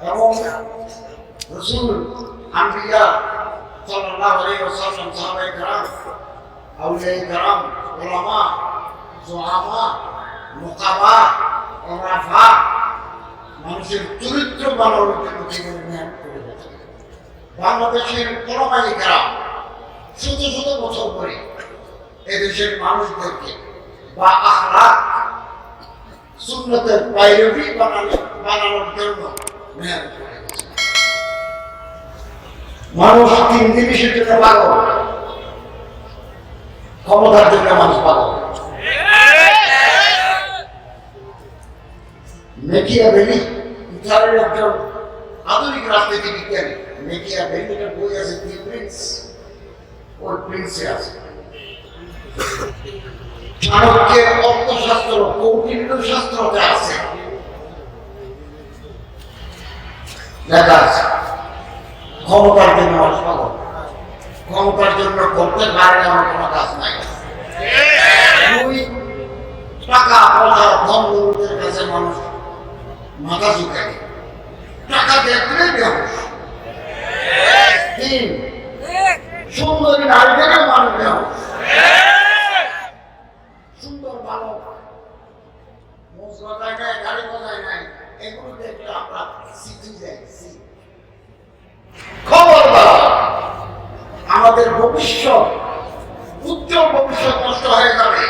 এবং রসুল, আম্বিয়া সাল্লাহ আলী ওসালাম সাহাবাই কারাম আউলিয়াই কারাম ওলামা জোহামা মোকাবা ওরাফা মানুষের চরিত্র বানানোর জন্য জীবনে মেয়াদ করে গেছে বাংলাদেশের পরমায়ী কারাম শত শত বছর ধরে এদেশের মানুষদেরকে বা আহ্লাদ সুন্নতের বাইরে বানানোর জন্য মানুষ তিন জিনিসের জন্য পাগল। ক্ষমতার জন্য মানুষ পাগল। মেকিয়া একজন আধুনিক রাজনীতি বিজ্ঞানী মেকিয়া বেলিটা বই আছে দি প্রিন্স? ওর প্রিন্সে আছে। চাণক্যের অর্থশাস্ত্র, কৌটিল্য শাস্ত্রতে আছে। লেখা আছে। ক্ষমতার জন্য পাগল। ক্ষমতার জন্য করতে পারে আমার কোনো কাজ নাই। দুই, টাকা পয়সা ধন দৌলতের কাছে মানুষ মাথা ঝুঁকায় টাকা দেখলে বেহস তিন, সুন্দরী নারী দেখে মানুষ বেহস সুন্দর মোজ গজায় নাই গাড়ি গজায় নাই। এগুলো দেখলে আমরা শিখে যাই শিখ। খবরদার আমাদের ভবিষ্যৎ, উজ্জ্বল ভবিষ্যৎ নষ্ট হয়ে যাবে,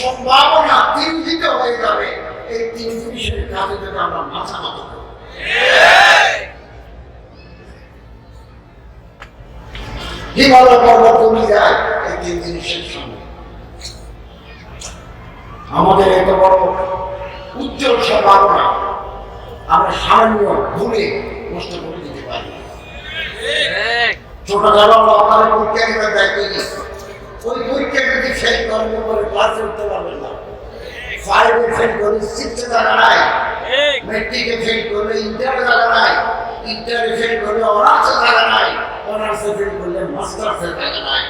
সম্ভাবনা তিরোহিত হয়ে যাবে এই তিন জিনিসের কাজে যদি আমরা মাথা করি। হিমালয় পর্বত কমে যায়, এই তিন জিনিসের সঙ্গে আমাদের এত বড় উজ্জ্বল সম্ভাবনা আমরা সামান্য ভুলে নষ্ট করে দিতে পারি। ছোট যারা আপনারা পরীক্ষা নেবার দায়িত্ব ওই পরীক্ষা যদি ফেল করেন পরে ক্লাসে উঠতে পারবেন না। ফাইভে ফেল করে সিক্সে জায়গা নাই। মেট্রিকে ফেল করলে ইন্টারে জায়গা নাই। ইন্টারে ফেল করলে অনার্সে জায়গা নাই। অনার্সে ফেল করলে মাস্টার্সে জায়গা নাই।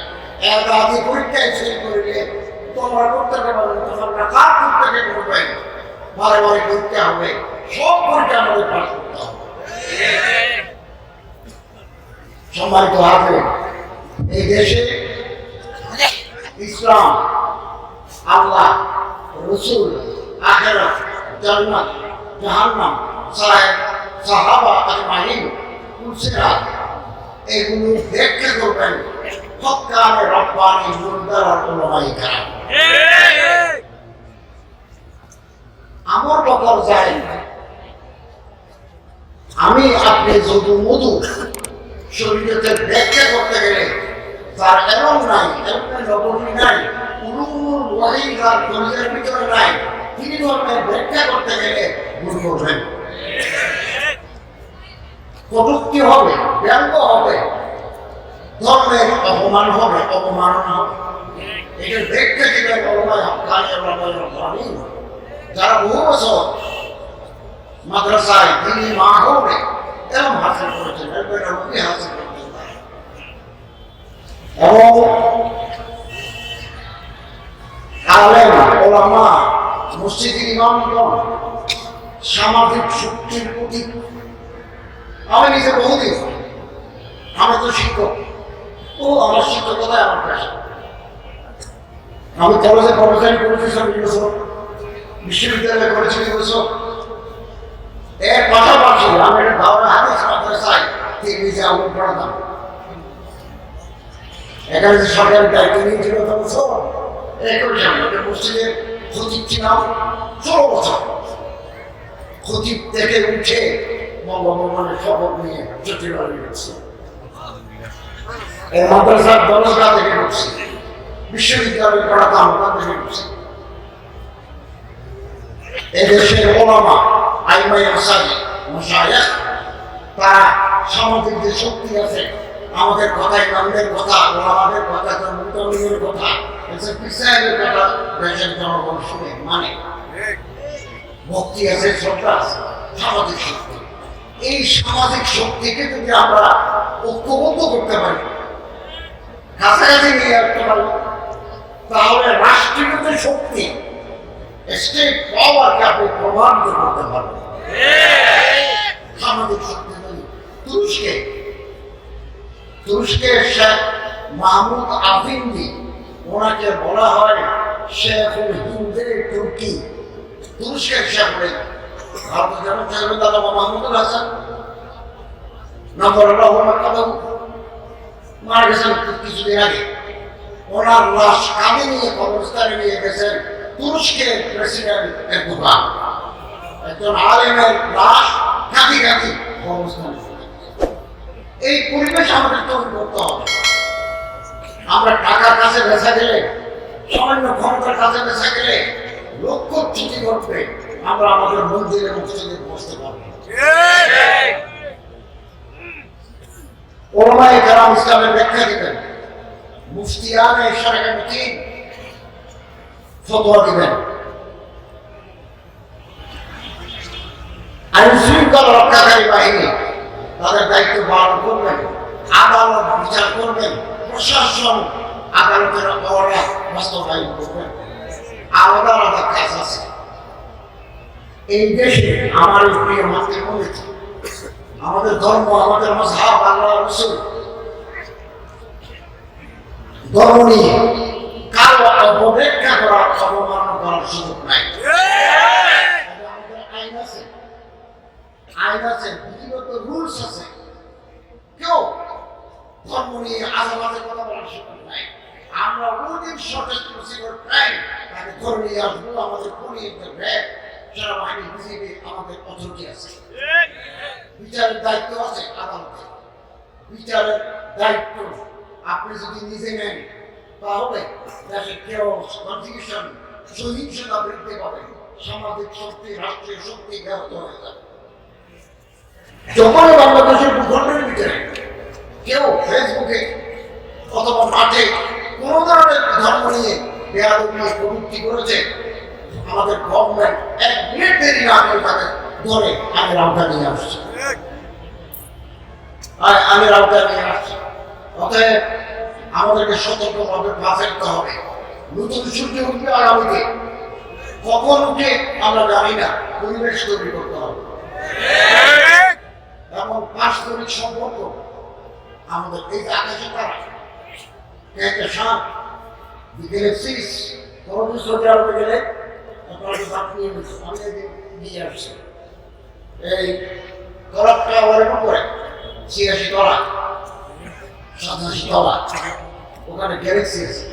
এত আগে পরীক্ষায় ফেল করলে তোমরা করতে পারবে তোমরা কার করতে করবেন বারে বারে পরীক্ষা হবে। সব পরীক্ষা আমাদের পাস করতে হবে। সম্মানিত হবে এই দেশে ইসলাম আল্লাহ রসুল আখেরাত জান্নাত জাহান্নাম সাহেব সাহাবা আজমাইন কুলসিরাত এগুলো ব্যাখ্যা করবেন হকানে রব্বানি মুরদার আর উলামায়ে আমার বকর যায় আমি আপনি যদু মধু শরীরতে ব্যাখ্যা করতে গেলে, তার এমন নাই এমন নবমী নাই ভিতরে নাই, তিনি ধর্মের ব্যাখ্যা করতে গেলে ভুল করবেন কটুক্তি হবে, ব্যঙ্গ হবে ধর্মের অপমান হবে অপমাননা হবে। এটা ব্যাখ্যা হকানি ওলামায় রব্বানি যারা বহু বছর মাদ্রাসায় তিনি মা হবে এরকম হাসিল করেছেন। রুপি হাসিল ইমামগণ, সামাজিক শক্তির আমি নিজে বহুদিন শিক্ষক, ও আমার আমার আমি কলেজে করেছি বিশ্ববিদ্যালয়ে করেছি বছর এর পাশাপাশি আমি একটা ধারণা হাদিস মাদ্রাসায় তিন নিজে আমল পড়াতাম এখানে যে সরকারি দায়িত্ব নিয়েছিল তো বছর একই সামনে মসজিদের খতিব ছিলাম ষোলো বছর। খতিব থেকে উঠে বঙ্গভবনের শপথ নিয়ে সচিবালয়ে গেছি এই মাদ্রাসার দরজা থেকে ঢুকছি বিশ্ববিদ্যালয়ে পড়াতাম ওখান থেকে ঢুকছি এদেশের ওলামা আইমাই আসাদি মশায়েখ তারা সামাজিক যে শক্তি আছে, আমাদের কথা, ইমামদের কথা, ওলামাদের কথা কথা, এসব কথা দেশের মানে। ভক্তি আছে সামাজিক শক্তি। এই সামাজিক শক্তিকে যদি আমরা ঐক্যবদ্ধ করতে পারি, কাছাকাছি নিয়ে আসতে পারি, তাহলে রাষ্ট্রীয় শক্তি স্টেট পাওয়ারকে আপনি প্রভাবিত করতে পারবেন সামাজিক শক্তিশালী তুরস্কে। তুরস্কের শেখ মাহমুদ আফিন্দি ওনাকে বলা হয় শেখুল হিন্দের তুর্কি। তুরস্কের শেখ ভারতের যেমন থাকবেন দাদা মাহমুদুল হাসান। নম্বর আল্লাহ মারা গেছেন কিছুদিন আগে। ওনার লাশ কাঁধে নিয়ে কবরস্থানে নিয়ে গেছেন তুরস্কের প্রেসিডেন্ট এরদোগান একজন আলেমের লাশ কাঁদি কাঁদি এই পরিবেশ আমাদের তৈরি করতে হবে। আমরা টাকার কাছে বেচা গেলে, সামান্য ক্ষমতার কাছে বেচা গেলে লক্ষ ত্রুটি ঘটবে আমরা আমাদের মন্দিরে মসজিদে বসতে পারব। ওলামায়ে কেরাম ইসলামের ব্যাখ্যা দিবেন। মুফতিয়ানে শরীয়তে ফতোয়া দিবেন। আইন শৃঙ্খলা রক্ষাকারী বাহিনী, তাদের দায়িত্ব পালন করবেন, আদালত বিচার করবেন, প্রশাসন আদালতের অর্ডার বাস্তবায়ন করবেন। আলাদা আলাদা কাজ আছে। এই দেশে আমার প্রিয় মাতৃভূমিতে আমাদের ধর্ম, আমাদের মজাব রসুল, ধর্ম নিয়ে অপব্যাখ্যা করার অবমাননা করার সুযোগ নাই। আইন আছে। বিধিগত রুলস আছে। কেউ ধর্ম নিয়ে কথা বলার সুযোগ নাই। আমরা টাইম তাকে আসব, আমাদের পুলিশ র্যাব সেনাবাহিনী বিজেপি আমাদের অথরিটি আছে। বিচারের দায়িত্ব আছে আদালতে। বিচারের দায়িত্ব আপনি যদি নিজে নেন তাহলে দেশে কেউ কনফিউশন সহিংসতা বৃদ্ধি পাবে। সামাজিক শক্তি, রাষ্ট্রীয় শক্তি ব্যাহত হয়ে যাবে। যখন বাংলাদেশের ভূখণ্ডের ভিতরে কেউ ফেসবুকে অথবা মাঠে কোনো ধরনের ধর্ম নিয়ে বেয়াদবি প্রবৃত্তি করেছে, আমাদের গভর্নমেন্ট এক মিনিট দেরি না করে তাকে ধরে আমি রাউটা নিয়ে আসছি। আমি রাউটা নিয়ে আসছি। অতএব আমাদেরকে সতর্কভাবে পা ফেলতে হবে। নতুন সূর্য উঠবে আগামীতে। কখন উঠে আমরা জানি না। পরিবেশ তৈরি করতে হবে। এবং পারস্পরিক সম্পর্ক আমাদের এই আকাশে তারা একটা সাপ, বিকেলে সিস তরমুজ সৌদি গেলে সাপ নিয়ে নিচ্ছে আমি নিয়ে আসছি। এই তরফটা ওরের উপরে, ছিয়াশি তলা, সাতাশি তলা। ওখানে গ্যালেক্সি আছে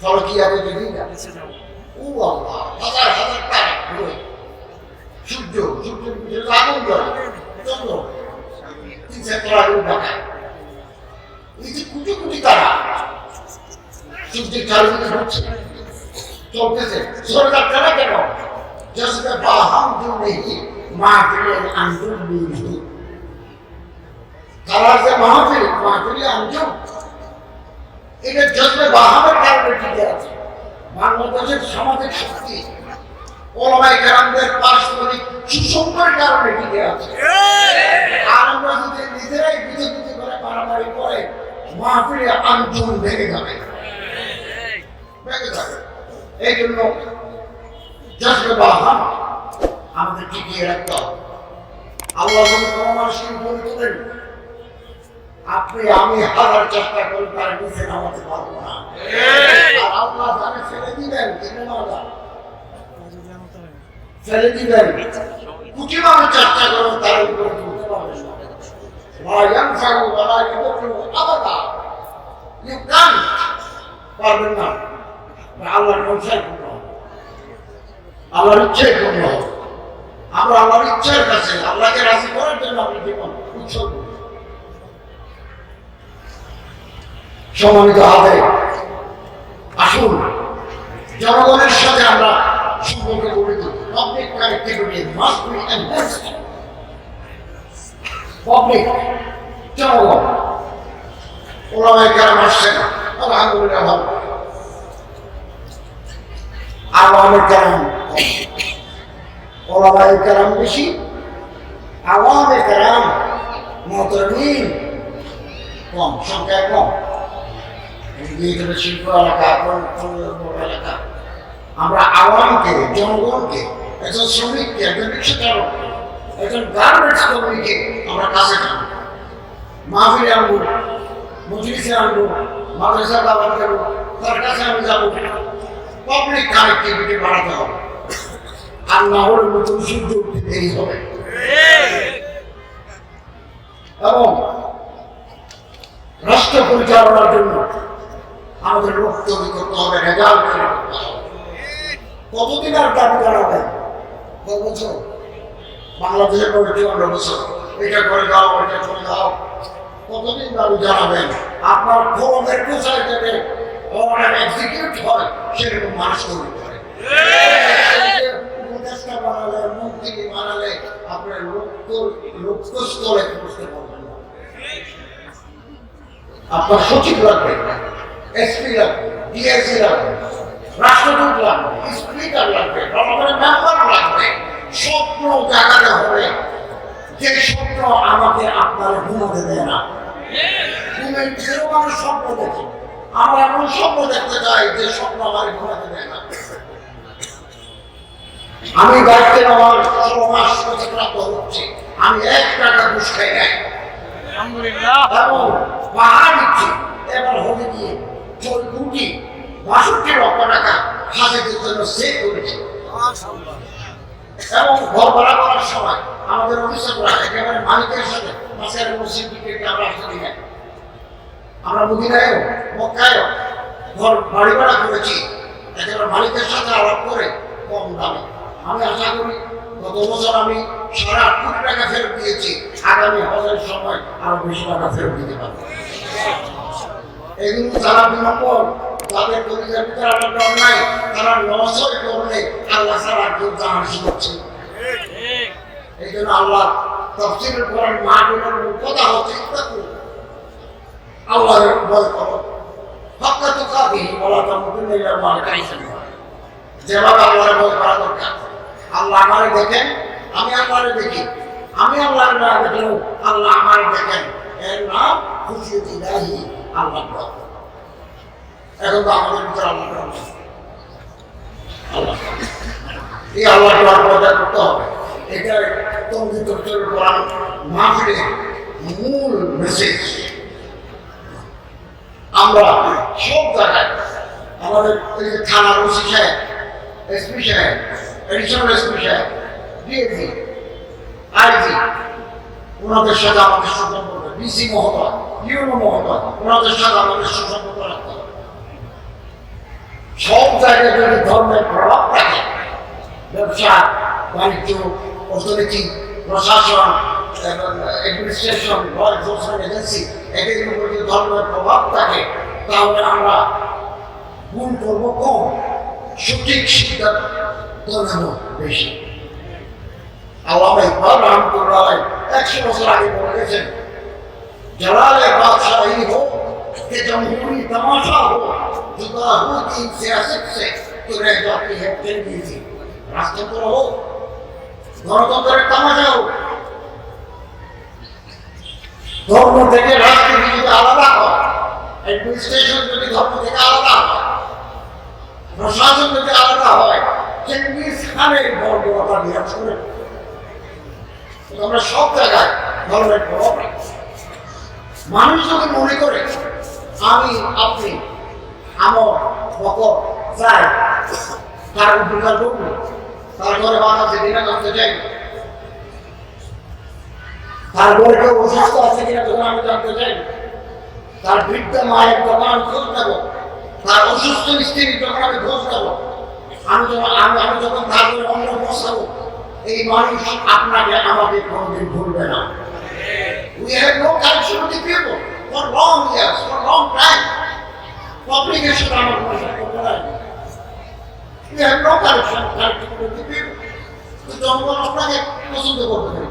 ফলকি আগে দেখি না? ও আল্লাহ, হাজার হাজার ঘুরে। সূর্য সূর্যের ভিতরে আগুন জ্বলে চন্দ্র, তিন চার করে দেখায় এই যে কোটি কোটি তারা, সূর্যের চারিদিকে চলতেছে। সরকার তারা কেন? বাহাম তারা যে মাহফিল, মাহফিলে এটা জসবে বাহামের কারণে টিকে আছে। বাংলাদেশের সামাজিক শক্তি ওলামাই কেরামদের পারস্পরিক সুসংখ্যার কারণে টিকে আছে। আর আমরা যদি নিজেরাই বুঝে করে, মারামারি করে, মাহফিলে আঞ্চল ভেঙে যাবে। ভেঙে যাবে। এই জন্য জসবে বাহাম আমাদের টিকিয়ে রাখতে হবে। আল্লাহ মানুষকে উপরে তোলেন। আপনি আমি হাজার চেষ্টা করি তার নিচে নামাতে পারব না। আর আল্লাহ ফেলে দিবেন কেনে ফেলে দিবেন। চেষ্টা করো তার উপরে তুলতে পারবেন না লা ইয়ানফাউ ওয়া লা ইয়াদুররু আবাদা। You can't. পারবেন না। আল্লাহর অনুসার আল্লাহর ইচ্ছায় আমরা আল্লাহর ইচ্ছার কাছে আল্লাহকে রাজি করার জন্য আমরা সম্মানিত হবে আসুন, জনগণের সাথে আমরা সম্পর্ক গড়ে তুলি। Public connectivity must be public জনগণ। ওলামাই কেরাম আসছে না আলহামদুলিল্লাহ ভালো। আওয়ামের কেরাম ওলামাই কেরাম বেশি, আওয়ামে কেরাম মতরমিন কম, সংখ্যায় কম। এলাকা এলাকা আমরা আওয়ামকে, জনগণকে, একজন শ্রমিককে, একজন রিক্সা একজন গার্মেন্টস কর্মীকে আমরা কাছে টানবো মাহফিলে আনব, মজলিসে আনব মাদ্রাসা দাবার দেবো, তার কাছে আমি যাব। পাবলিক কানেক্টিভিটি বাড়াতে হবে। আর না হলে নতুন সূর্য উঠতে দেরি হবে। এবং রাষ্ট্র পরিচালনার জন্য আমাদের লোক করতে হবে কতদিন আর দাবি জানাবেন বছর? বাংলাদেশের পরে চুয়ান্ন বছর। এটা করে দাও, এটা করে দাও। কতদিন দাবি জানাবেন আপনার ফোনের কোথায় থেকে অর্ডার এক্সিকিউট হয়, সেরকম মানুষ তৈরি করে। বানালে আপনার পারবেন। আপনার সচিব লাগবে। এসপি লাগবে ডিএসসি লাগবে রাষ্ট্রদূত লাগবে স্পিকার লাগবে জনগণের মেম্বার লাগবে স্বপ্ন জাগাতে হবে। যে স্বপ্ন আমাকে আপনারা ঘুমাতে দেয় না। ঘুমের ভিতরেও মানুষ স্বপ্ন দেখি। আমরা এমন স্বপ্ন দেখতে চাই যে স্বপ্ন আমার ঘুমাতে দেয় না। আমি দায়িত্বে আমার ষোলো মাস প্রতিক্রান্ত হচ্ছে। আমি এক টাকা ঘুষ খাই নাই। আলহামদুলিল্লাহ। এবং পাহাড় দিচ্ছি। এবার হবে গিয়ে চোদ্দ কোটি বাষট্টি লক্ষ টাকা হাজারের জন্য সেভ করেছে। এবং ঘর ভাড়া করার সময় আমাদের অফিসাররা একেবারে মালিকের সাথে মাসের কোনো সিন্ডিকেটকে আমরা আসতে দিই। আমরা মদিনায়ও মক্কায়ও ঘর বাড়ি ভাড়া করেছি। একেবারে মালিকের সাথে আলাপ করে কম দামে। আমি আশা করি গত বছর আমি সাড়ে আট কোটি টাকা ফেরত দিয়েছি। আগামী হজের সময় আরও বেশি টাকা ফেরত দিতে পারব। এগুলো যারা বিনম্বর তাদের কবিতার ভিতরে আমার ডর নাই। তারা নশয় করলে আল্লাহ ছাড়া কেউ জানার শিখাচ্ছে এই জন্য আল্লাহ তফসিলের কোরআন মূল কথা হচ্ছে আল্লাহর ভয় করো। হক্কা তো কাদি বলা তো মুখে নেই আমার কাইছেন যেভাবে আল্লাহর ভয় করা দরকার। আল্লাহ আমারে দেখেন আমি আল্লাহরে দেখি। আমি আল্লাহর না দেখলেও আল্লাহ আমারে দেখেন। এর নাম খুশি দিলাহি আল্লাহ এখন তো আমাদের এই আল্লাহ বজায় করতে হবে। মূল মেসেজ আমরা সব জায়গায়, আমাদের এই যে থানার ওসি সাহেব, এসপি সাহেব এডিশনাল এসপি সাহেব ডিএসি আইজি ওনাদের সাথে আমাদের সুসম্পর্ক ডিসি মহোদয়। ইউনো মহোদয় ওনাদের সব জায়গায় যদি ধর্মের প্রভাব থাকে, ব্যবসা, বাণিজ্য, অর্থনীতি, প্রশাসন অ্যাডমিনিস্ট্রেশন ল এনফোর্সমেন্ট এজেন্সি এদের যদি ধর্মের প্রভাব থাকে, তাহলে আমরা ভুল করব কম। সঠিক সিদ্ধান্ত নেব বেশি। আল্লাহ ইকবাল রহমতুল্লাহ একশো বছর আগে বলে গেছেন जलाल बादशाही हो कि जमहूरी तमाशा हो जुदा हो दीन सियासत से तो रह जाती है जिंदगी से রাষ্ট্রতন্ত্র হোক গণতন্ত্রের তামাশা হোক ধর্ম থেকে রাজনীতি যদি আলাদা হয় অ্যাডমিনিস্ট্রেশন যদি ধর্ম থেকে আলাদা হয় প্রশাসন যদি আলাদা হয় চেঙ্গিস খানের বর্বরতা বিরাজ করে কিন্তু আমরা সব জায়গায় ধর্মের প্রভাব রাখছি মানুষ যদি মনে করে, আমি, আপনি, আমার, বকর যাই তার উপকার তার ঘরে বাধা জানতে চাই তার ঘরে কেউ অসুস্থ আছে কিনা তখন আমি জানতে চাই তার বৃদ্ধ মায়ের তখন আমি খোঁজ নেব তার অসুস্থ স্ত্রীর যখন আমি খোঁজ নেব আমি যখন, আমি আমি যখন তার ঘরে অন্য বসাবো, এই মানুষ আপনাকে আমাকে কোনোদিন ভুলবে না। We have no connection with the people for long years, for long time. Public এর সাথে আমার কোনো সম্পর্ক নাই। We have no connection, with the people. তো জনগণ আপনাকে পছন্দ করবে না।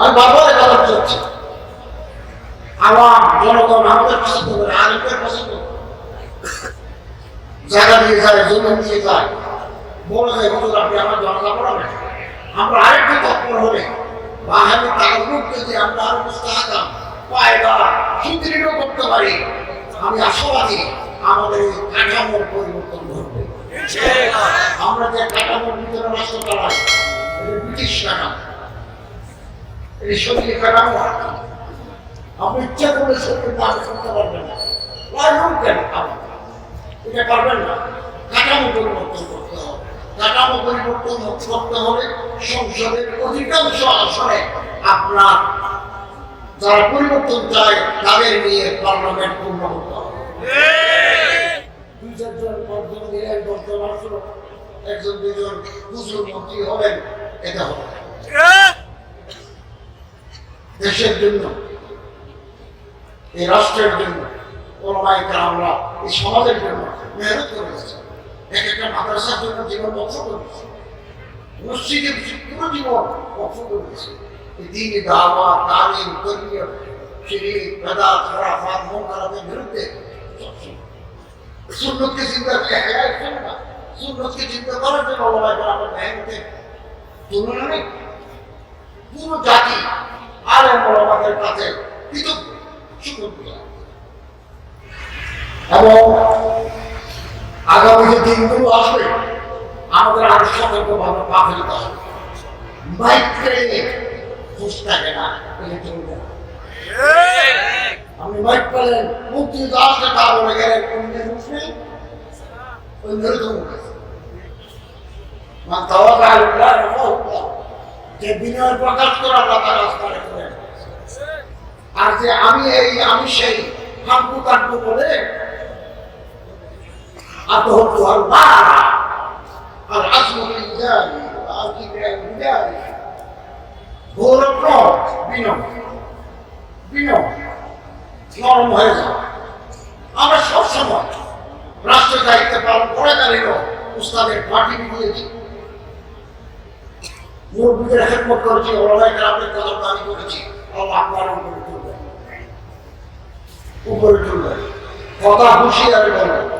আর বাবার কথা হচ্ছে আওয়াম জনগণ আমাদের পছন্দ করে আলিমের পছন্দ। জায়গা দিয়ে যায় জমি দিয়ে যায় বলে যায় হুজুর আপনি আমার জনতা পড়াবেন আমরা আরেকটু তৎপর হলে যদি আমরা আরও সুদৃঢ় করতে পারি। আমি আশাবাদী আমাদের এই কাঠামোর পরিবর্তন ঘটবে। আমরা যে কাঠামোর ভিতরে রাষ্ট্র ব্রিটিশ কাঠামো। এই শরীরে কাঠামো আপনি ইচ্ছা করলে শরীর দান করতে পারবেন না। কেন এটা পারবেন না। কাঠামো পরিবর্তন হবে কাঠামো পরিবর্তন করতে সংসদের অধিকাংশ আসনে আপনার যারা পরিবর্তন চায়, তাদের নিয়ে পার্লামেন্ট পূর্ণ করতে হবে। হবেন এটা দেশের জন্য, এই রাষ্ট্রের জন্য আমরা এই সমাজের জন্য মেহনত করেছি এক একটা মাদ্রাসার জন্য জীবন বক্ষ করেছি। মসজিদের পুরো জীবন বক্ষ করেছি। দিন দাওয়া তালিম, তরবিয়ত শিরিক বেদাত খরাফাত, মুনকারাতের বিরুদ্ধে সুন্নতকে চিন্তা করে করে না। সুন্নতকে চিন্তা করার জন্য ওলামাইকে আমরা মেহনতে তুলনা নেই। পুরো জাতি আর আমাদের কাছে কৃতজ্ঞ। শুক্রিয়া এবং আগামী যে দিনগুলো আসবে, আমাদের আরও সতর্কভাবে পা ফেলতে হবে। পেলে খুশ থাকে না। আপনি বাইক পেলেন মুক্তি আসলে তা বলে গেলেন অন্য মুসলিম অন্য তো মান তাওয়াক্কাল আলাল্লাহ রাফাহুল্লাহ যে বিনয় প্রকাশ করে আল্লাহ তার রাস্তায় করে। আর যে আমি এই, আমি সেই হাঁটু কাটবো বলে আত্মহত্য আর বাড়া আর আসমতি জানি আর কি জানি গৌরব নয় বিনয় বিনয় নরম হয়ে যাওয়া আমরা সবসময় রাষ্ট্রের দায়িত্ব পালন করে দাঁড়িয়ে উস্তাদের পার্টি দিয়েছি মুরব্বীদের খেদমত করেছি ওলামাই গ্রামের কদর দাবি করেছি আল্লাহ আপনার উপরে তুলবেন উপরে তুলবেন কথা হুঁশিয়ারি বলেন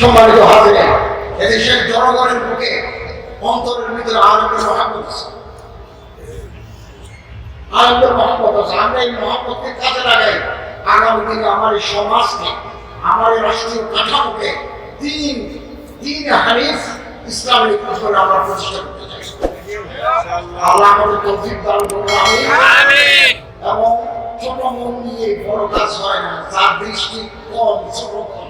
সম্মানিত হাজিরে এদেশের জনগণের বুকে অন্তরের ভিতরে আনন্দের মহাব্বত আছে। আনন্দের মহাব্বত আছে। আমরা এই মহাব্বতকে কাজে লাগাই। আগামী দিনে আমার এই সমাজকে আমার এই রাষ্ট্রীয় কাঠামোকে দিন দিন হানিফ ইসলামিক করে আমরা প্রতিষ্ঠা করতে চাই। আল্লাহ আমাদের তৌফিক দান করুন। এবং ছোট মন নিয়ে বড় কাজ হয় না। যার দৃষ্টি কম ছোট কম।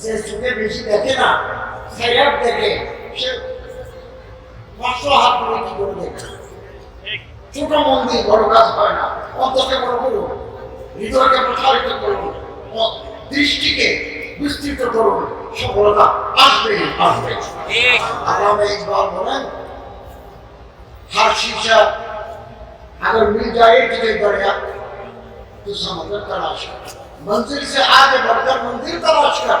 যে চোখে বেশি দেখে না খারাপ দেখে সে পাঁচশো হাত করে কি করে দেখে ছোট মন দিয়ে বড় কাজ হয় না অন্তকে বড় করুন হৃদয়কে প্রসারিত করুন ও- দৃষ্টিকে বিস্তৃত করুন সফলতা আসবে আসবে আল্লামা ইকবাল বলেন हर शीशा अगर मिल जाए तुझे दरिया तो समुद्र तलाश कर मंजिल से आगे बढ़कर मंदिर तलाश कर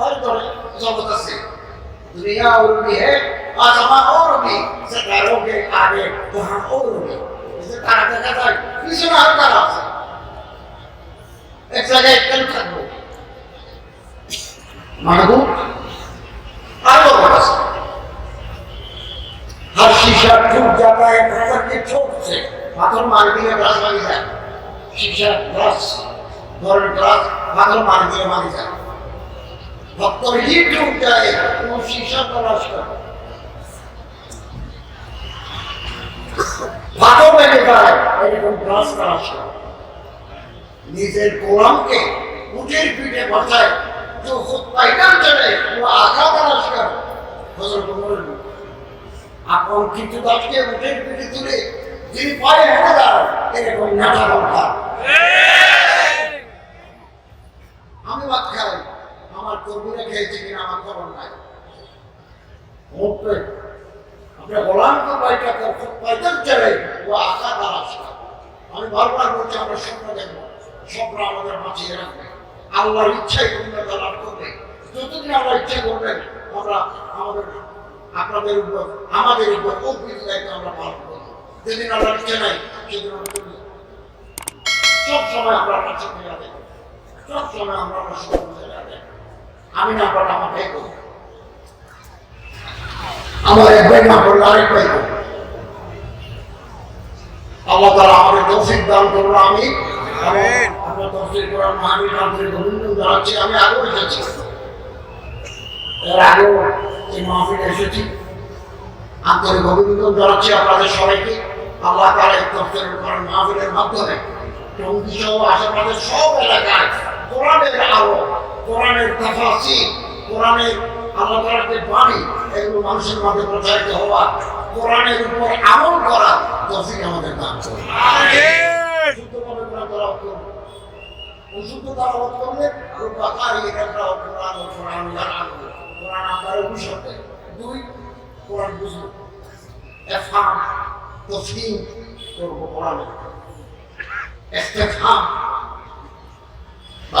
से। दुनिया और भी है और और भी। सरकारों के आगे तो वहाँ और भी इसे तारा देखा जाए किसी में हर तरह से एक जगह एक कल खा दो। मारू आलो बड़ा हर शीशा टूट जाता है नज़र के चोट से। पाथर मार दिया ग्रास वाली जाए। शीशा ग्रास गोल्ड ग्रास पाथर मार दिया वाली जाए। وطهيت جاي وشيشة تلاشتا ভালো মেনে যায় এরকম গাছ আসে নিজের কোরআনকে উঠের পিঠে বসায়, তো পাইকার চলে ও আঘা তালাশ করে। হজরত আপন কিন্তু গাছকে উঠের পিঠে তুলে যিনি পায়ে হেঁটে দাঁড়ান, এরকম নাটা কথা আমি ভাত খাই। আমার কর্মীরা খেয়েছে কিনা আমার খবর নাই। আমরা আমরা করবেন, আমরা আমাদের, আপনাদের উপর, আমাদের উপর অর্পিত দায়িত্ব আমরা পালন যেদিন আল্লাহর ইচ্ছা নাই, সেদিন আমরা সব আমরা আমরা আমি না ভাই করব আমার এক ভাই না করলে আরেক ভাই আল্লাহ তারা আমাদের তৌফিক দান করব আমি আগেও এসেছি। এর আগেও এই মাহফিলে এসেছি। আন্তরিক অভিনন্দন জানাচ্ছি আপনাদের সবাইকে। আল্লাহ তারা এই তফসিল করেন মাহফিলের মাধ্যমে টঙ্গি সহ আশেপাশের সব এলাকায় কোরআনের আলো কোরআনের তাফাসি কোরআনের আল্লাহ তালার যে বাণী এগুলো মানুষের মধ্যে প্রচারিত হওয়া কোরআনের উপর আমল করা তফিক আমাদের দান করে শুদ্ধভাবে কোরআন তেলাওয়াত করব। অশুদ্ধ তেলাওয়াত করলে ও কোরআন ও কোরআন ইয়ারানু। কোরআন আপনার অনুসরণে দুই কোরআন বুঝব এফহাম তফহিম করব বা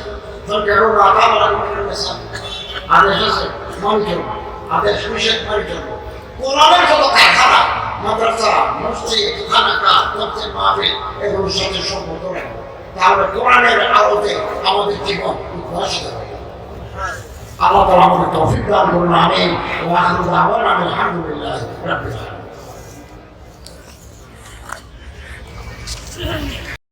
ধর কেন না তাহলে আদেশ আছে মানি চলবে আদেশ নিষেধ মানি চলবে কোরআনের যত কারখানা মাদ্রাসা মসজিদ খানাকা তফসিল মাহফিল এগুলোর সাথে সম্পর্ক রাখব তাহলে কোরআনের আলোতে আমাদের জীবন উদ্ভাসিত হবে আল্লাহ তালা আমাদের তৌফিক দান করুন আমিন ওয়া আখিরু দাওয়ানা আলহামদুলিল্লাহ রাব্বিল আলামিন